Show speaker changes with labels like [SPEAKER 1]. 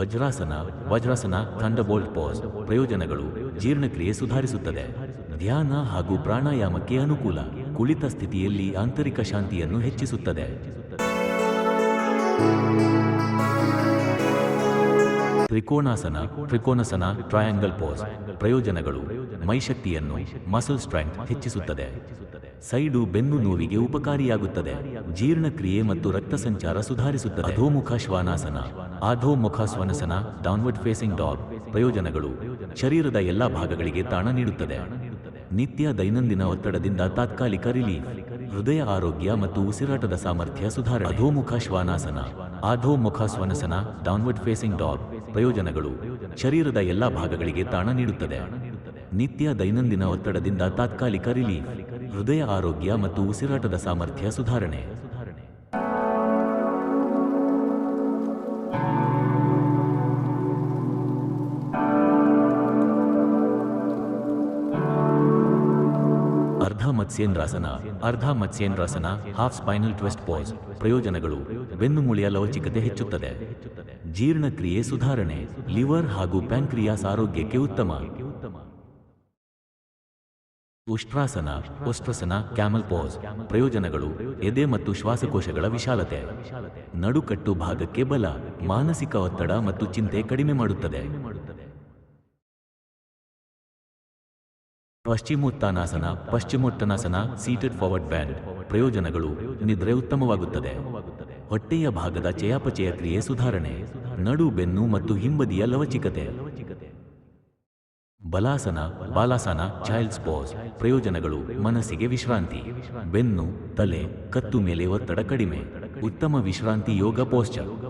[SPEAKER 1] Vajrasana vajrasana ಥಂಡಬೋಲ್ಟ್ pose ಪ್ರಯೋಜನಗಳು ಜೀರ್ಣಕ್ರಿಯೆ ಸುಧಾರಿಸುತ್ತದೆ. ಧ್ಯಾನ ಹಾಗೂ ಪ್ರಾಣಾಯಾಮಕ್ಕೆ ಅನುಕೂಲ ಕುಳಿತ ಸ್ಥಿತಿಯಲ್ಲಿ ಆಂತರಿಕ ಶಾಂತಿಯನ್ನು ಹೆಚ್ಚಿಸುತ್ತದೆ. ತ್ರಿಕೋಣಾಸನ ತ್ರಿಕೋನಾಸನ ಟ್ರಯಾಂಗಲ್ ಪೋಸ್ ಪ್ರಯೋಜನಗಳು, ಮೈಶಕ್ತಿಯನ್ನು ಮಸಲ್ ಸ್ಟ್ರೆಂಗ್ ಹೆಚ್ಚಿಸುತ್ತದೆ. ಸೈಡು ಬೆನ್ನು ನೋವಿಗೆ ಉಪಕಾರಿಯಾಗುತ್ತದೆ. ಜೀರ್ಣಕ್ರಿಯೆ ಮತ್ತು ರಕ್ತ ಸಂಚಾರ ಸುಧಾರಿಸುತ್ತದೆ. Adhomukha Svanasana Adhomukha Svanasana downward facing dog ಪ್ರಯೋಜನಗಳು, ಶರೀರದ ಎಲ್ಲಾ ಭಾಗಗಳಿಗೆ ತಾಣ ನೀಡುತ್ತದೆ. ನಿತ್ಯ ದೈನಂದಿನ ಒತ್ತಡದಿಂದ ತಾತ್ಕಾಲಿಕ ರಿಲೀಫ್ ಹೃದಯ ಆರೋಗ್ಯ ಮತ್ತು ಉಸಿರಾಟದ ಸಾಮರ್ಥ್ಯ ಸುಧಾರಣೆ. Adhomukha Svanasana. Adhomukha Svanasana downward facing dog ಪ್ರಯೋಜನಗಳು. ಶರೀರದ ಎಲ್ಲಾ ಭಾಗಗಳಿಗೆ ತಾಣ ನೀಡುತ್ತದೆ. ನಿತ್ಯ ದೈನಂದಿನ ಒತ್ತಡದಿಂದ ತಾತ್ಕಾಲಿಕ ರಿಲೀಫ್. ಹೃದಯ ಆರೋಗ್ಯ ಮತ್ತು ಉಸಿರಾಟದ ಸಾಮರ್ಥ್ಯ ಸುಧಾರಣೆ. Ardha matsyendrasana ardha matsyendrasana half spinal twist pose ಪ್ರಯೋಜನಗಳು ಬೆನ್ನುಮೂಳೆಯ ಲವಚಿಕತೆ ಹೆಚ್ಚುತ್ತದೆ. ಜೀರ್ಣಕ್ರಿಯೆ ಸುಧಾರಣೆ, ಲಿವರ್ ಹಾಗೂ ಪ್ಯಾಂಕ್ರಿಯಾಸ್ ಆರೋಗ್ಯಕ್ಕೆ ಉತ್ತಮ. ಉಷ್ಟ್ರಾಸನ, ಉಷ್ಟ್ರಸನ, ಕ್ಯಾಮಲ್ ಪೋಸ್ ಪ್ರಯೋಜನಗಳು, ಎದೆ ಮತ್ತು ಶ್ವಾಸಕೋಶಗಳ ವಿಶಾಲತೆ. ನಡುಕಟ್ಟು ಭಾಗಕ್ಕೆ ಬಲ, ಮಾನಸಿಕ ಒತ್ತಡ ಮತ್ತು ಚಿಂತೆ ಕಡಿಮೆ ಮಾಡುತ್ತದೆ. Paschimottanasana, Paschimottanasana seated forward bend ಪ್ರಯೋಜನಗಳು, ನಿದ್ರೆ ಉತ್ತಮವಾಗುತ್ತದೆ. ಹೊಟ್ಟೆಯ ಭಾಗದ ಚಯಾಪಚಯ ಕ್ರಿಯೆ ಸುಧಾರಣೆ. ನಡು ಬೆನ್ನು ಮತ್ತು ಹಿಂಬದಿಯ ಲವಚಿಕತೆ. ಬಲಾಸನ, ಬಾಲಾಸನ ಚೈಲ್ಡ್ಸ್ ಪೋಸ್ ಪ್ರಯೋಜನಗಳು, ಮನಸ್ಸಿಗೆ ವಿಶ್ರಾಂತಿ. ಬೆನ್ನು, ತಲೆ, ಕತ್ತು ಮೇಲೆ ಒತ್ತಡ ಕಡಿಮೆ. ಉತ್ತಮ ವಿಶ್ರಾಂತಿ ಯೋಗ ಪೋಸ್ಚರ್